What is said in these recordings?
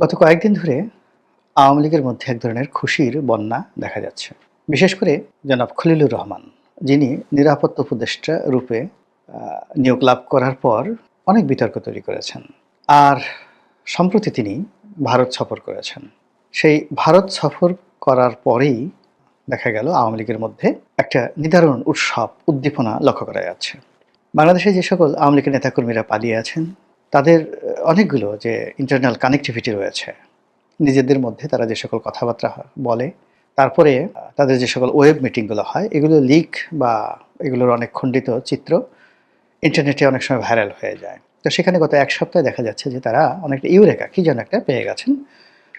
গত কয়েকদিন ধরে আওয়ামী লীগের মধ্যে এক ধরনের খুশির বন্যা দেখা যাচ্ছে। বিশেষ করে জনাব খলিলুর রহমান, যিনি নিরাপত্তা উপদেষ্টা রূপে নিয়োগ লাভ করার পর অনেক বিতর্ক তৈরি করেছেন। আর সম্প্রতি তিনি ভারত সফর করেছেন। সেই ভারত সফর করার পরেই দেখা গেল আওয়ামী লীগের মধ্যে একটা নিদারুণ উৎসব, উদ্দীপনা লক্ষ্য করা যাচ্ছে। বাংলাদেশে যে সকল আওয়ামী লীগের নেতাকর্মীরা পালিয়ে আছেন তাদের অনেকগুলো যে ইন্টারনাল কানেক্টিভিটি রয়েছে। নিজেদের মধ্যে তারা যে সকল কথাবার্তা বলে, তারপরে তাদের যে সকল ওয়েব মিটিংগুলো হয়, এগুলো লিক বা এগুলোর অনেক খণ্ডিত চিত্র ইন্টারনেটে অনেক সময় ভাইরাল হয়ে যায়। তো সেখানে গত এক সপ্তাহে দেখা যাচ্ছে যে তারা অনেকটা ইউরেকা, কি যেন একটা পেয়ে গেছেন,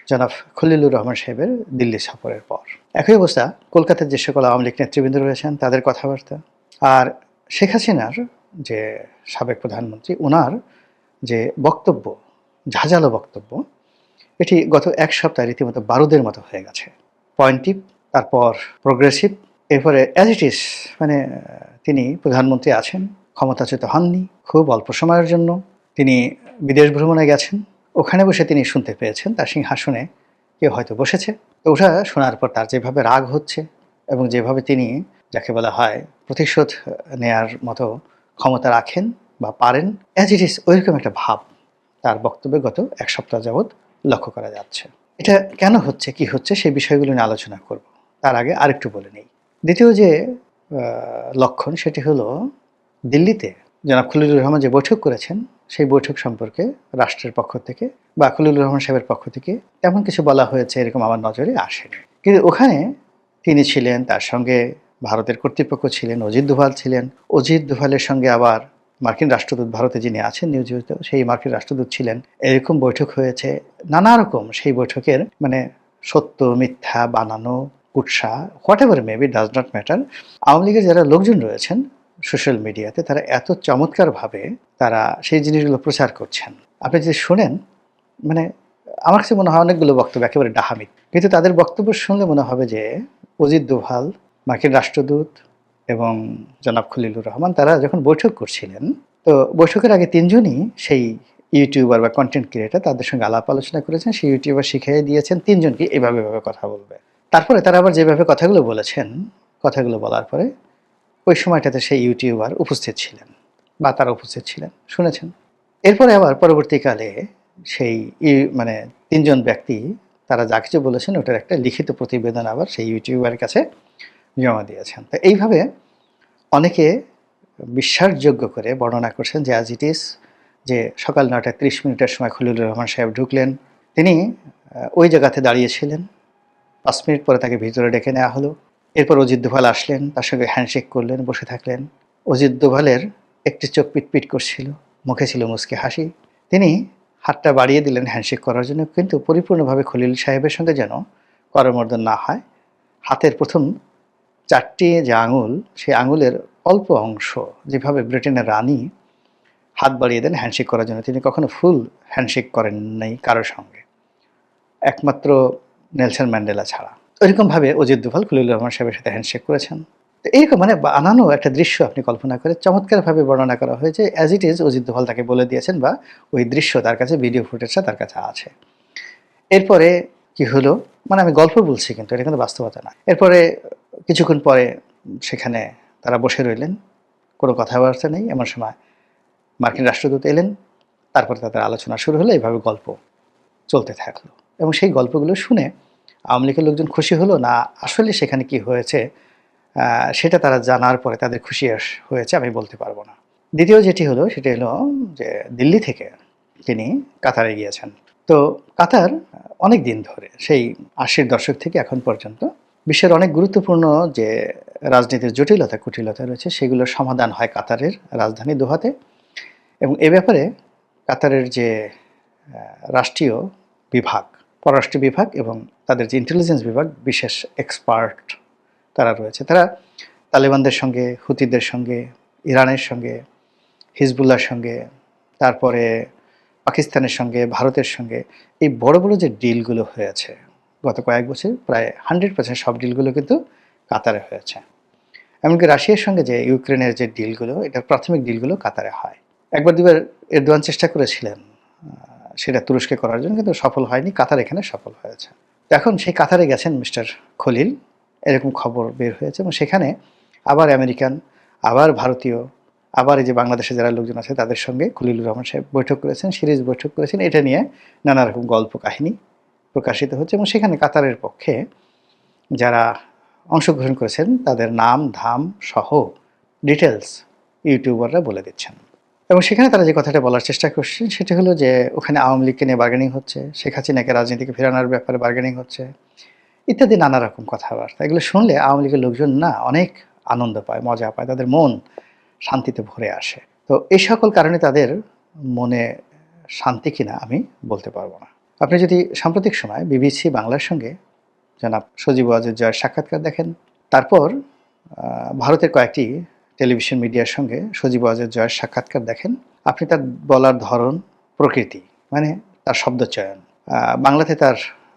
জনাব খলিলুর রহমান সাহেবের দিল্লি সফরের পর। একই অবস্থা, কলকাতার যে সকল আওয়ামী লীগ নেতৃবৃন্দ রয়েছেন, তাদের কথাবার্তা। আর শেখ হাসিনার যে সাবেক প্রধানমন্ত্রী ওনার যে বক্তব্য, ঝাঁঝালো বক্তব্য, এটি গত এক সপ্তাহে রীতিমতো বারুদের মতো হয়ে গেছে। পয়েন্টিভ তারপর প্রোগ্রেসিভ এরপরে অ্যাজ ইট ইস মানে তিনি প্রধানমন্ত্রী আছেন, ক্ষমতাচ্যুত হননি, খুব অল্প সময়ের জন্য। তিনি বিদেশ ভ্রমণে গেছেন, ওখানে বসে তিনি শুনতে পেয়েছেন, তার সিংহাসনে কেউ হয়তো বসেছে। ওটা শোনার পর তার যেভাবে রাগ হচ্ছে এবং যেভাবে তিনি, যাকে বলা হয় প্রতিশোধ নেয়ার মতো ক্ষমতা রাখেন বা পারেন অ্যাজ ইট ইস ওইরকম একটা ভাব তার বক্তব্যে গত এক সপ্তাহ যাবৎ লক্ষ্য করা যাচ্ছে। এটা কেন হচ্ছে, কি হচ্ছে সেই বিষয়গুলো নিয়ে আলোচনা করব। তার আগে আরেকটু বলে নেই। দ্বিতীয় যে লক্ষণ সেটি হলো দিল্লিতে জনাব খলিলুর রহমান যে বৈঠক করেছেন, সেই বৈঠক সম্পর্কে রাষ্ট্রের পক্ষ থেকে বা খলিলুর রহমান সাহেবের পক্ষ থেকে তেমন কিছু বলা হয়েছে, এরকম আমার নজরে আসেনি। কিন্তু ওখানে তিনি ছিলেন, তার সঙ্গে ভারতের কর্তৃপক্ষ ছিলেন, অজিত দোভাল ছিলেন। অজিত দোভালের সঙ্গে আবার মার্কিন রাষ্ট্রদূত, ভারতে যিনি আছেন, নিয়োজিত, সেই মার্কিন রাষ্ট্রদূত ছিলেন। এরকম বৈঠক হয়েছে, নানা রকম সেই বৈঠকের মানে সত্য, মিথ্যা, বানানো উৎসাহ whatever maybe does not matter Awami লীগের যারা লোকজন রয়েছেন সোশ্যাল মিডিয়াতে, তারা এত চমৎকারভাবে তারা সেই জিনিসগুলো প্রচার করছেন। আপনি যদি শোনেন মানে আমার কাছে মনে হয় অনেকগুলো বক্তব্য একেবারে ডাহামিক কিন্তু তাদের বক্তব্য শুনলে মনে হবে যে অজিত দোভাল, মার্কিন রাষ্ট্রদূত এবং জনাব খলিলুর রহমান, তারা যখন বৈঠক করছিলেন, তো বৈঠকের আগে তিনজনই সেই ইউটিউবার বা কন্টেন্ট ক্রিয়েটার তাদের সঙ্গে আলাপ আলোচনা করেছেন। সেই ইউটিউবার শিখিয়ে দিয়েছেন, তিনজনকে এভাবে এভাবে কথা বলবে। তারপরে তারা আবার যেভাবে কথাগুলো বলেছেন, কথাগুলো বলার পরে ওই সময়টাতে সেই ইউটিউবার উপস্থিত ছিলেন বা তারা উপস্থিত ছিলেন, শুনেছেন। এরপরে আবার পরবর্তীকালে সেই মানে তিনজন ব্যক্তি তারা যা কিছু বলেছেন, ওটার একটা লিখিত প্রতিবেদন আবার সেই ইউটিউবারের কাছে জমা দিয়েছেন। তো এইভাবে অনেকে বিশ্বাসযোগ্য করে বর্ণনা করছেন যে আজ ইট ইস যে সকাল নটা ত্রিশ মিনিটের সময় খলিলুর রহমান সাহেব ঢুকলেন, তিনি ওই জায়গাতে দাঁড়িয়েছিলেন। পাঁচ মিনিট পরে তাকে ভিতরে ডেকে নেওয়া হলো। এরপর অজিত দোভাল আসলেন, তার সঙ্গে হ্যান্ডশেক করলেন, বসে থাকলেন। অজিত দোভালের একটি চোখ পিটপিট করছিল, মুখে ছিল মুসকে হাসি। তিনি হাতটা বাড়িয়ে দিলেন হ্যান্ডশেক করার জন্য, কিন্তু পরিপূর্ণভাবে খলিল সাহেবের সঙ্গে যেন করমর্দন না হয়, হাতের প্রথম চারটি যে আঙুল, সেই আঙুলের অল্প অংশ যেভাবে ব্রিটেনের রানী হাত বাড়িয়ে দেন হ্যান্ডশেক করার জন্য, তিনি কখনো ফুল হ্যান্ডশেক করেন নাই কারোর সঙ্গে। একমাত্র নেলসন ম্যান্ডেলা ছাড়া। ওইরকমভাবে অজিত দুভাল, খলিলুর রহমান সাহেবের সাথে হ্যান্ডশেক করেছেন। তো এইরকম মানে বানানো একটা দৃশ্য আপনি কল্পনা করে চমৎকারভাবে বর্ণনা করা হয়েছে as it is Ajit Doval তাকে বলে দিয়েছেন বা ওই দৃশ্য তার কাছে ভিডিও ফুটেজটা তার কাছে আছে। এরপরে কি হলো? মানে আমি গল্প বলছি কিন্তু, এটা কিন্তু বাস্তবতা না। এরপরে কিছুক্ষণ পরে সেখানে তারা বসে রইলেন। কোনো কথাবার্তা নেই। এমন সময় মার্কিন রাষ্ট্রদূত এলেন। তারপরে তাদের আলোচনা শুরু হলো। এইভাবে গল্প চলতে থাকল। এবং সেই গল্পগুলো শুনে আওয়ামী লীগের লোকজন খুশি হলো না, আসলে সেখানে কি হয়েছে সেটা তারা জানার পরে তাদের খুশি হয়েছে, আমি বলতে পারব না। দ্বিতীয় যেটি হলো, সেটি হলো যে দিল্লি থেকে তিনি কাতারে গিয়েছেন। তো কাতার অনেক দিন ধরে, সেই আশির দশক থেকে এখন পর্যন্ত, বিশ্বের অনেক গুরুত্বপূর্ণ যে রাজনীতির জটিলতা, কুটিলতা রয়েছে সেগুলোর সমাধান হয় কাতারের রাজধানী দোহাতে। এবং এ ব্যাপারে কাতারের যে রাষ্ট্রীয় বিভাগ, পররাষ্ট্র বিভাগ এবং তাদের যে ইন্টেলিজেন্স বিভাগ, বিশেষ এক্সপার্ট তারা রয়েছে। তারা তালেবানদের সঙ্গে, হুতিদের সঙ্গে, ইরানের সঙ্গে, হিজবুল্লাহর সঙ্গে, তারপরে পাকিস্তানের সঙ্গে, ভারতের সঙ্গে এই বড় বড় যে ডিলগুলো হয়েছে গত কয়েক বছর প্রায় হান্ড্রেড পার্সেন্ট সব ডিলগুলো কিন্তু কাতারে হয়েছে এমনকি রাশিয়ার সঙ্গে যে ইউক্রেনের যে ডিলগুলো, এটা প্রাথমিক ডিলগুলো কাতারে হয়। একবার দুবার এরদোয়ান চেষ্টা করেছিলেন সেটা তুরস্কে করার জন্য, কিন্তু সফল হয়নি, কাতার এখানে সফল হয়েছে। এখন সেই কাতারে গেছেন মিস্টার খলিল, এরকম খবর বের হয়েছে এবং সেখানে আবার আমেরিকান, আবার ভারতীয় আবার এই যে বাংলাদেশে যারা লোকজন আছে, তাদের সঙ্গে খলিলুর রহমান সাহেব বৈঠক করেছেন, সিরিজ বৈঠক করেছেন। এটা নিয়ে নানা রকম গল্প কাহিনী প্রকাশিত হচ্ছে এবং সেখানে কাতারের পক্ষে যারা অংশগ্রহণ করেছেন, তাদের নাম, ধাম সহ ডিটেলস ইউটিউবাররা বলে দিচ্ছেন। এবং সেখানে তারা যে কথাটা বলার চেষ্টা করছেন, সেটা হলো যে ওখানে আওয়ামী লীগকে নিয়ে বার্গেনিং হচ্ছে, শেখ হাসিনাকে রাজনীতিকে ফেরানোর ব্যাপারে বার্গেনিং হচ্ছে, ইত্যাদি নানা রকম কথাবার্তা। এগুলো শুনলে আওয়ামী লীগের লোকজন না অনেক আনন্দ পায়, মজা পায়, তাদের মন শান্তিতে ভরে আসে। তো এই সকল কারণে তাদের মনে শান্তি কিনা আমি বলতে পারব না। আপনি যদি সাম্প্রতিক সময় বিবিসি বাংলার সঙ্গে জনাব সজীব ওয়াজের জয়ের সাক্ষাৎকার দেখেন, তারপর ভারতের কয়েকটি টেলিভিশন মিডিয়ার সঙ্গে সজীব ওয়াজের জয়ের সাক্ষাৎকার দেখেন, আপনি তার বলার ধরন, প্রকৃতি মানে তার শব্দচয়ন বাংলাতে তার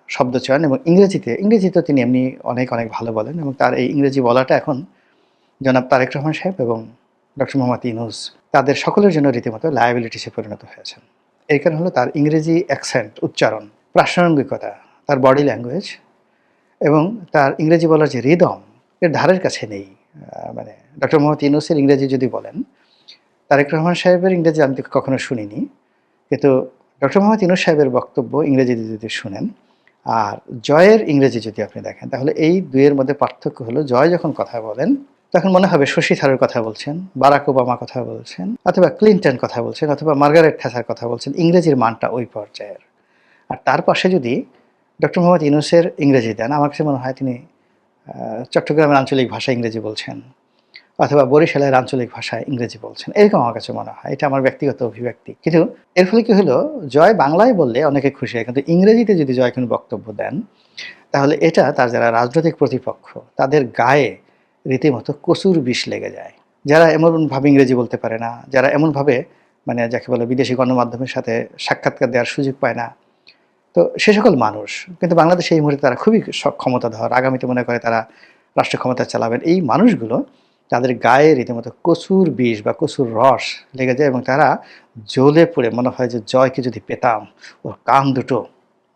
শব্দচয়ন এবং ইংরেজিতে ইংরেজিতে তিনি এমনি অনেক অনেক ভালো বলেন এবং তার এই ইংরেজি বলাটা এখন জনাব তারেক রহমান সাহেব এবং ডক্টর মোহাম্মদ ইনুস তাদের সকলের জন্য রীতিমতো লায়াবিলিটিসে পরিণত হয়েছেন। এই কারণ হলো তার ইংরেজি অ্যাকসেন্ট উচ্চারণ, প্রাসঙ্গিকতা, তার বডি ল্যাঙ্গুয়েজ এবং তার ইংরেজি বলার যে রিদম এর ধারের কাছে নেই। মানে ডক্টর মোহাম্মদ ইনুসের ইংরেজি যদি বলেন, তারেক রহমান সাহেবের ইংরেজি আমি কখনো শুনিনি, কিন্তু ডক্টর মোহাম্মদ ইনুস সাহেবের বক্তব্য ইংরেজিতে যদি শুনেন, আর জয়ের ইংরেজি যদি আপনি দেখেন, তাহলে এই দুইয়ের মধ্যে পার্থক্য হলো জয় যখন কথা বলেন তখন মনে হবে শশী থারুর কথা বলছেন, বারাক ওবামা কথা বলছেন, অথবা ক্লিন্টন কথা বলছেন, অথবা মার্গারেট থ্যাচার কথা বলছেন, ইংরেজির মানটা ওই পর্যায়ের। আর তার পাশে যদি ডক্টর মোহাম্মদ ইউনুসের ইংরেজি দেন, আমার কাছে মনে হয় তিনি চট্টগ্রামের আঞ্চলিক ভাষা ইংরেজি বলছেন, অথবা বরিশালের আঞ্চলিক ভাষায় ইংরেজি বলছেন, এরকম আমার কাছে মনে হয়। এটা আমার ব্যক্তিগত অভিব্যক্তি। কিন্তু এর ফলে কী হলো? জয় বাংলায় বললে অনেকে খুশি হয়, কিন্তু ইংরেজিতে যদি জয় কোনো বক্তব্য দেন, তাহলে এটা তার যারা রাজনৈতিক প্রতিপক্ষ, তাদের গায়ে রীতিমতো কচুর বিষ লেগে যায়। যারা এমনভাবে ইংরেজি বলতে পারে না, যারা এমনভাবে মানে যাকে বলে বিদেশি গণমাধ্যমের সাথে সাক্ষাৎকার দেওয়ার সুযোগ পায় না, তো সে সকল মানুষ, কিন্তু বাংলাদেশে এই মুহূর্তে তারা খুবই ক্ষমতাধর। আগামীতে মনে করে তারা রাষ্ট্র ক্ষমতা চালাবেন। এই মানুষগুলো তাদের গায়ে রীতিমতো কচুর বিষ বা কচুর রস লেগে যায় এবং তারা জ্বলে পড়ে মনে হয় যে জয়কে যদি পেতাম ও কান দুটো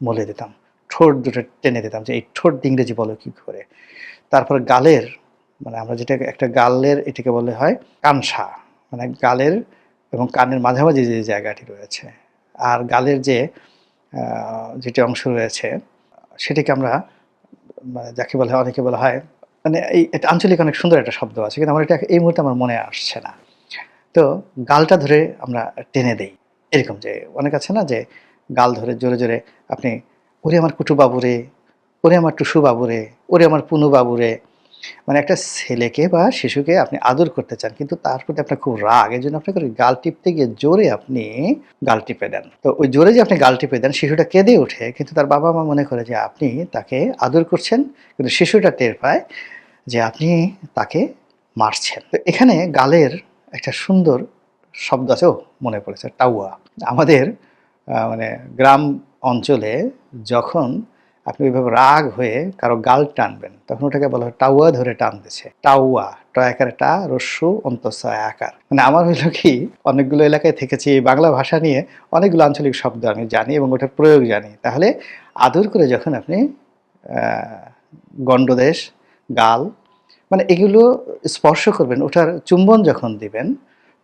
মলে দিতাম, ঠোঁট দুটো টেনে দিতাম যে এই ঠোঁট ইংরেজি বলো কী করে। তারপর গালের মানে আমরা যেটা একটা গালের এটাকে বলে হয় কানসা। মানে গালের এবং কানের মাঝামাঝি যে জায়গাটি রয়েছে আর গালের যে যেটি অংশ রয়েছে, সেটিকে আমরা মানে যাকে বলা, অনেকে বলা হয় মানে এই এটা আঞ্চলিক অনেক সুন্দর একটা শব্দ আছে, কিন্তু আমার এটা এই মুহূর্তে আমার মনে আসছে না। তো গালটা ধরে আমরা টেনে দেই। এরকম যে অনেক আছে না যে, গাল ধরে জোরে জোরে আপনি, ওরে আমার কুটু বাবুরে ওরে আমার টুসু বাবুরে ওরে আমার পুনু বাবুরে মানে একটা ছেলেকে বা শিশুকে আপনি আদর করতে চান, কিন্তু তার প্রতি আপনার খুব রাগ। এই জন্য আপনাকে গাল টিপতে গিয়ে জোরে আপনি গাল টিপে দেন। তো ওই জোরে যে আপনি গাল টিপে দেন, শিশুটা কেঁদে ওঠে, কিন্তু তার বাবা মা মনে করে যে আপনি তাকে আদর করছেন, কিন্তু শিশুটা টের পায় যে আপনি তাকে মারছেন। তো এখানে গালের একটা সুন্দর শব্দ আছে ও মনে পড়েছে টাউয়া আমাদের মানে গ্রাম অঞ্চলে যখন আপনি ওইভাবে রাগ হয়ে কারও গাল টানবেন, তখন ওটাকে বলা হয় টাওয়া ধরে টানতেছে। টাউয়া টয়াকার টা রস্যু অন্তঃসয় আকার মানে আমার হইল কি, অনেকগুলো এলাকায় থেকেছি বাংলা ভাষা নিয়ে অনেকগুলো আঞ্চলিক শব্দ আমি জানি এবং ওটার প্রয়োগ জানি। তাহলে আদর করে যখন আপনি গণ্ডদেশ, গাল মানে এগুলো স্পর্শ করবেন, ওটার চুম্বন যখন দিবেন,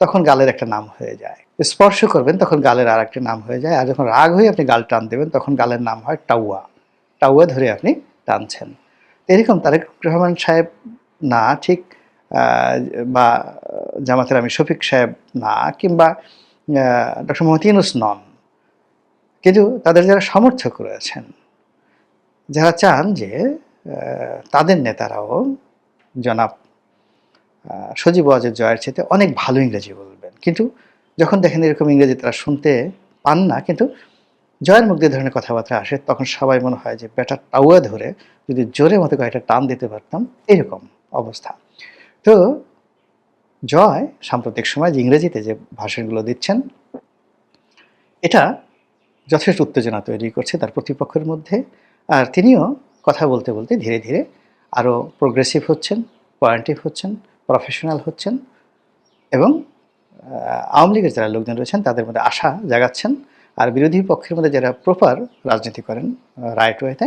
তখন গালের একটা নাম হয়ে যায়। স্পর্শ করবেন, তখন গালের আর একটা নাম হয়ে যায়, আর যখন রাগ হয়ে আপনি গাল টান দেবেন, তখন গালের নাম হয় টাউয়া টাউয়া ধরে আপনি টানছেন। এরকম তারেক রহমান সাহেব না, ঠিক বা জামাতের আমি শফিক সাহেব না, কিংবা ডক্টর ইউনুস নন। কিন্তু তাদের যারা সমর্থক রয়েছেন, যারা চান যে তাদের নেতারাও জনাব সজীব ওয়াজের জয়ের চেতে অনেক ভালো ইংরেজি বলবেন। কিন্তু যখন দেখেন এরকম ইংরেজি তারা শুনতে পান না, কিন্তু জয়ের মুখ দিয়ে ধরনের কথাবার্তা আসে, তখন সবাই মনে হয় যে ব্যাটার টাওয়া ধরে যদি জোরে মতো কয়েকটা টান দিতে পারতাম, এরকম অবস্থা। তো জয় সাম্প্রতিক সময় যে ইংরেজিতে যে ভাষণগুলো দিচ্ছেন, এটা যথেষ্ট উত্তেজনা তৈরি করছে তার প্রতিপক্ষের মধ্যে। আর তিনিও কথা বলতে বলতে ধীরে ধীরে আরও প্রোগ্রেসিভ হচ্ছেন পয়েন্টিভ হচ্ছেন প্রফেশনাল হচ্ছেন এবং আওয়ামী লীগের যারা লোকজন রয়েছেন, তাদের মধ্যে আশা জাগাচ্ছেন। আর বিরোধী পক্ষের মধ্যে যারা প্রপার রাজনীতি করেন রাইট ওয়েতে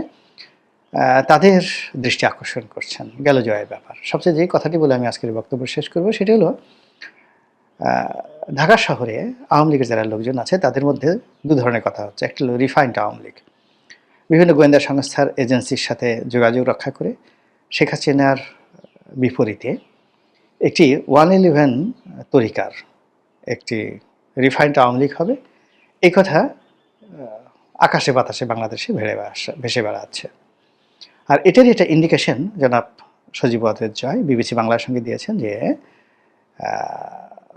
তাদের দৃষ্টি আকর্ষণ করছেন। গেল জয়ের ব্যাপার। সবচেয়ে যে কথাটি বলে আমি আজকের বক্তব্য শেষ করব, সেটি হলো ঢাকা শহরে আওয়ামী লীগের যারা লোকজন আছে, তাদের মধ্যে দু ধরনের কথা হচ্ছে। একটা হলো রিফাইন্ড আওয়ামী লীগ। বিভিন্ন গোয়েন্দা সংস্থার এজেন্সির সাথে যোগাযোগ রক্ষা করে শেখ হাসিনার বিপরীতে একটি ওয়ান ইলেভেন তরিকার একটি রিফাইন্ড আওয়ামী লীগ হবে। এই কথা আকাশে বাতাসে বাংলাদেশে ভেড়ে ভেসে বেড়াচ্ছে। আর এটারই একটা ইন্ডিকেশন জনাব সজীব জয়, বিবিসি বাংলার সঙ্গে দিয়েছেন যে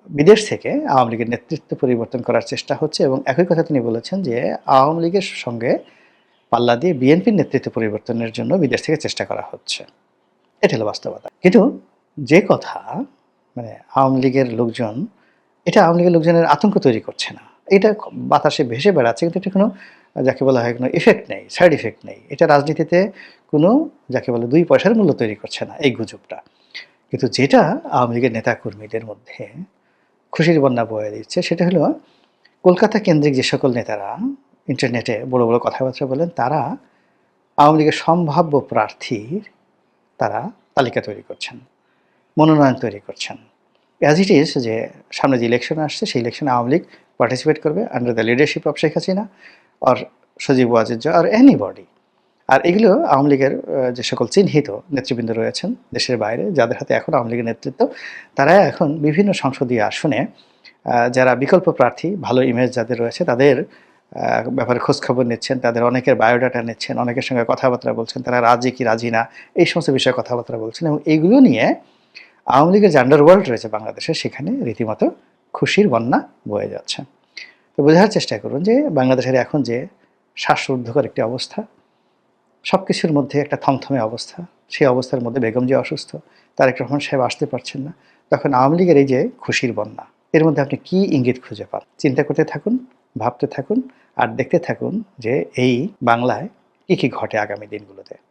বিদেশ থেকে আওয়ামী লীগের নেতৃত্ব পরিবর্তন করার চেষ্টা হচ্ছে এবং একই কথা তিনি বলেছেন যে, আওয়ামী লীগের সঙ্গে পাল্লা দিয়ে বিএনপির নেতৃত্ব পরিবর্তনের জন্য বিদেশ থেকে চেষ্টা করা হচ্ছে। এটা হলো বাস্তবতা। কিন্তু যে কথা মানে আওয়ামী লীগের লোকজন, এটা আওয়ামী লীগের লোকজনের আতঙ্ক তৈরি করছে না। এটা বাতাসে ভেসে বেড়াচ্ছে, কিন্তু এটা কোনো, যাকে বলা হয় কোনো ইফেক্ট নেই সাইড ইফেক্ট নেই। এটা রাজনীতিতে কোনো, যাকে বলে দুই পয়সার মূল্য তৈরি করছে না এই গুজবটা। কিন্তু যেটা আওয়ামী লীগের নেতাকর্মীদের মধ্যে খুশির বন্যা বয়ে দিচ্ছে, সেটা হলো কলকাতা কেন্দ্রিক যে সকল নেতারা ইন্টারনেটে বড় বড় কথাবার্তা বলেন, তারা আওয়ামী লীগের সম্ভাব্য প্রার্থীর তারা তালিকা তৈরি করছেন, মনোনয়ন তৈরি করছেন। অ্যাজ ইট ইজ যে সামনে যে ইলেকশন আসছে, সেই ইলেকশনে আওয়ামী লীগ পার্টিসিপেট করবে under the leadership of Sheikh Hasina আর সজীব ওয়াজিদ আর এনি বডি আর এগুলো আওয়ামী লীগের যে সকল চিহ্নিত নেতৃবৃন্দ রয়েছেন দেশের বাইরে, যাদের হাতে এখন আওয়ামী লীগের নেতৃত্ব, তারা এখন বিভিন্ন সংসদীয় আসনে যারা বিকল্প প্রার্থী, ভালো ইমেজ যাদের রয়েছে, তাদের ব্যাপারে খোঁজখবর নিচ্ছেন, তাদের অনেকের বায়োডাটা নিচ্ছেন, অনেকের সঙ্গে কথাবার্তা বলছেন, তারা রাজি কি রাজি না, এই সমস্ত বিষয়ে কথাবার্তা বলছেন এবং এইগুলো নিয়ে আওয়ামী লীগের যে আন্ডারওয়ার্ল্ড রয়েছে বাংলাদেশে, সেখানে রীতিমতো খুশির বন্যা বয়ে যাচ্ছে। তো বোঝার চেষ্টা করুন যে বাংলাদেশের এখন যে শ্বাসরুদ্ধকর একটি অবস্থা সব কিছুর মধ্যে একটা থমথমে অবস্থা, সেই অবস্থার মধ্যে বেগম যে অসুস্থ, তারেক রহমান সাহেব আসতে পারছেন না, তখন আওয়ামী লীগের এই যে খুশির বন্যা, এর মধ্যে আপনি কি ইঙ্গিত খুঁজে পান? চিন্তা করতে থাকুন, ভাবতে থাকুন আর দেখতে থাকুন যে এই বাংলায় কি কি ঘটে আগামী দিনগুলোতে।